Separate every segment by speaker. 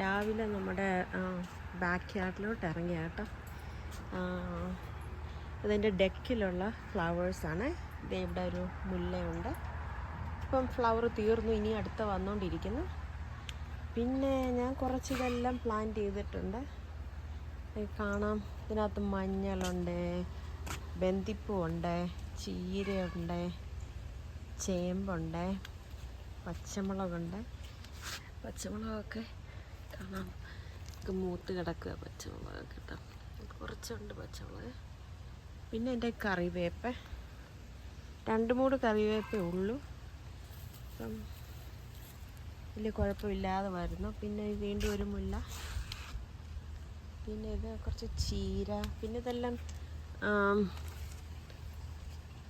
Speaker 1: രാവിലെ നമ്മുടെ ബാക്ക് യാർഡിലോട്ട് ഇറങ്ങിയ കേട്ടോ. ഇതിന്റെ ഡെക്കിലുള്ള ഫ്ലവേഴ്സാണ് ഇത് ഇവിടെ ഒരു മുല്ലയുണ്ട്. ഇപ്പം ഫ്ലവർ തീർന്നു ഇനി അടുത്ത വന്നുകൊണ്ടിരിക്കുന്നു പിന്നെ ഞാൻ കുറച്ച് ഇതെല്ലാം പ്ലാൻ ചെയ്തിട്ടുണ്ട് കാണാം ഇതിനകത്ത് മഞ്ഞളുണ്ട് ബന്ദിപ്പൂവുണ്ട് ചീരയുണ്ട് ചേമ്പുണ്ട് പച്ചമുളകുണ്ട്. പച്ചമുളകൊക്കെ കാണാം നമുക്ക് മൂത്ത് കിടക്കുക പച്ചമുളക് കേട്ടോ കുറച്ചുണ്ട് പച്ചമുളക്. പിന്നെ എന്റെ കറിവേപ്പ. രണ്ട് മൂട് കറിവേപ്പേ ഉള്ളൂ. അപ്പം വലിയ കുഴപ്പമില്ലാതെ വരുന്നു. പിന്നെ വീണ്ടും ഒരു മുല്ല. പിന്നെ ഇത് കുറച്ച് ചീര. പിന്നെ ഇതെല്ലാം ഉള്ളിയ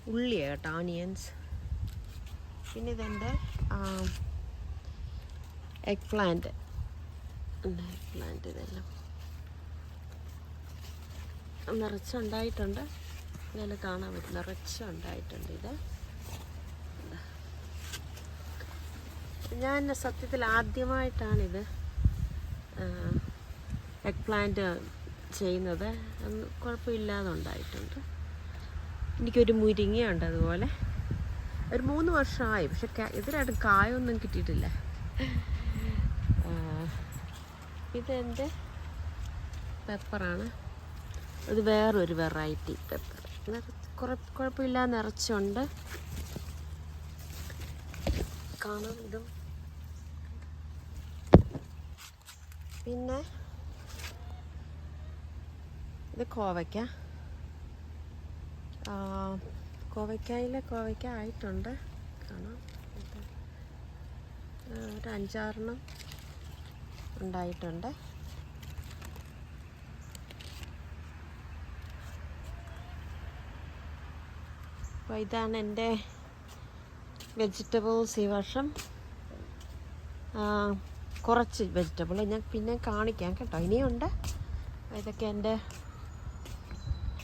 Speaker 1: ഉള്ളിയാണ് കേട്ടോ ഓണിയൻസ് പിന്നെ ഇതെന്റെ എഗ് പ്ലാന്റ് എഗ് പ്ലാന്റ് ഇതെല്ലാം. നിറച്ചുണ്ടായിട്ടുണ്ട് ഇതെല്ലാം കാണാൻ പറ്റും നിറച്ചുണ്ടായിട്ടുണ്ട് ഇത്. ഞാൻ സത്യത്തിൽ ആദ്യമായിട്ടാണിത് എഗ് പ്ലാന്റ് ചെയ്യുന്നത്. കുഴപ്പമില്ലാതെ ഉണ്ടായിട്ടുണ്ട് എനിക്കൊരു മുരിങ്ങയുണ്ട് അതുപോലെ. ഒരു മൂന്ന് വർഷമായി. പക്ഷെ ഇതിലായിട്ട് കായൊന്നും കിട്ടിയിട്ടില്ല. ഇതെന്റെ പെപ്പറാണ്. ഇത് വേറൊരു വെറൈറ്റി പെപ്പർ. കുറെ കുഴപ്പമില്ല നിറച്ചുണ്ട്. കാണാം ഇതും. പിന്നെ? ഇത് കോവയ്ക്ക. കോവയ്ക്കായിലെ കോവയ്ക്ക ആയിട്ടുണ്ട്. കാണാം. ഒരു അഞ്ചാറെണ്ണം. ഉണ്ടായിട്ടുണ്ട്. അപ്പോൾ ഇതാണ് എന്റെ വെജിറ്റബിൾസ് ഈ വർഷം കുറച്ച് വെജിറ്റബിൾ ഞാൻ പിന്നെ കാണിക്കാം കേട്ടോ. ഇനിയുണ്ട്. ഇതൊക്കെ എന്റെ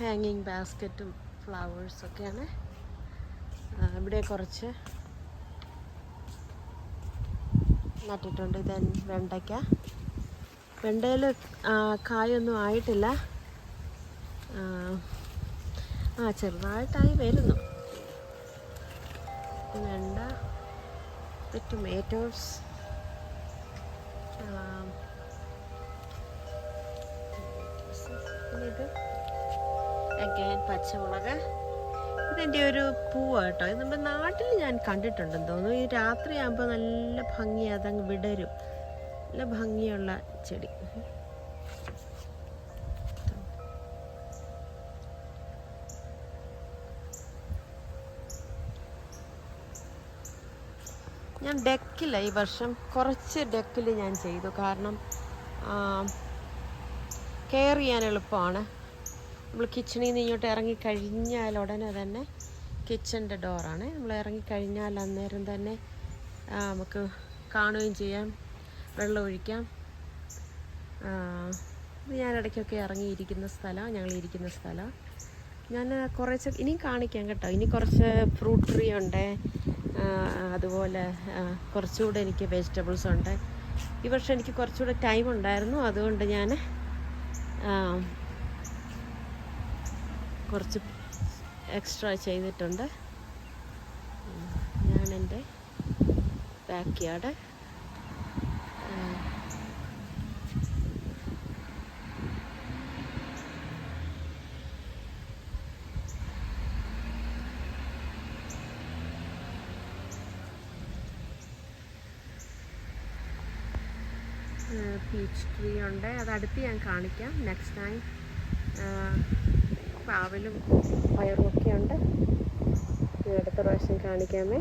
Speaker 1: ഹാങ്ങിങ് ബാസ്ക്കറ്റും ഫ്ലവേഴ്സൊക്കെയാണ് ഇവിടെ കുറച്ച് നട്ടിട്ടുണ്ട്. ഇത് വെണ്ടയ്ക്ക. വെണ്ടയിൽ കായൊന്നും ആയിട്ടില്ല. ആ, ചെറുതായിട്ടായി വരുന്നു. വെണ്ട ടൊമാറ്റോസ് ഇത് അഗൈൻ പച്ചമുളക്. ഇതെന്റെ ഒരു പൂവാട്ടോ ഇത് നമ്മുടെ നാട്ടിൽ ഞാൻ കണ്ടിട്ടുണ്ടെന്ന് തോന്നുന്നു. ഈ രാത്രിയാകുമ്പോൾ നല്ല ഭംഗി അതങ്ങ് വിടരും. നല്ല ഭംഗിയുള്ള ചെടി. ഞാൻ ഡെക്കില്ല ഈ വർഷം. കുറച്ച് ഡെക്കിൽ ഞാൻ ചെയ്തു. കാരണം കെയർ ചെയ്യാൻ എളുപ്പമാണ്. നമ്മൾ കിച്ചണിൽ നിന്ന് ഇങ്ങോട്ട് ഇറങ്ങി കഴിഞ്ഞാൽ ഉടനെ തന്നെ കിച്ചന്റെ ഡോറാണ് നമ്മൾ ഇറങ്ങി കഴിഞ്ഞാൽ അന്നേരം തന്നെ നമുക്ക് കാണുകയും ചെയ്യാം വെള്ളം ഒഴിക്കാം. ഇത് ഞാൻ ഇറങ്ങിയിരിക്കുന്ന സ്ഥലമാണ് ഞങ്ങൾ ഇരിക്കുന്ന സ്ഥലം. ഞാൻ കുറച്ച് ഇനിയും കാണിക്കാം കേട്ടോ. ഇനി കുറച്ച് ഫ്രൂട്ട് ട്രീ ഉണ്ട്. അതുപോലെ കുറച്ചുകൂടെ എനിക്ക് വെജിറ്റബിൾസ് ഉണ്ട്. ഈ വർഷം എനിക്ക് കുറച്ചുകൂടെ ടൈം ഉണ്ടായിരുന്നു. അതുകൊണ്ട് ഞാൻ കുറച്ച് എക്സ്ട്രാ ചെയ്തിട്ടുണ്ട്. ഞാനെന്റെ ബാക്ക് യാർഡ് പീച്ച് ട്രീ ഉണ്ട്. അത് അടുത്ത് ഞാൻ കാണിക്കാം. നെക്സ്റ്റ് ടൈം പാവലും പയറും ഒക്കെ ഉണ്ട് അടുത്ത പ്രാവശ്യം കാണിക്കാമേ.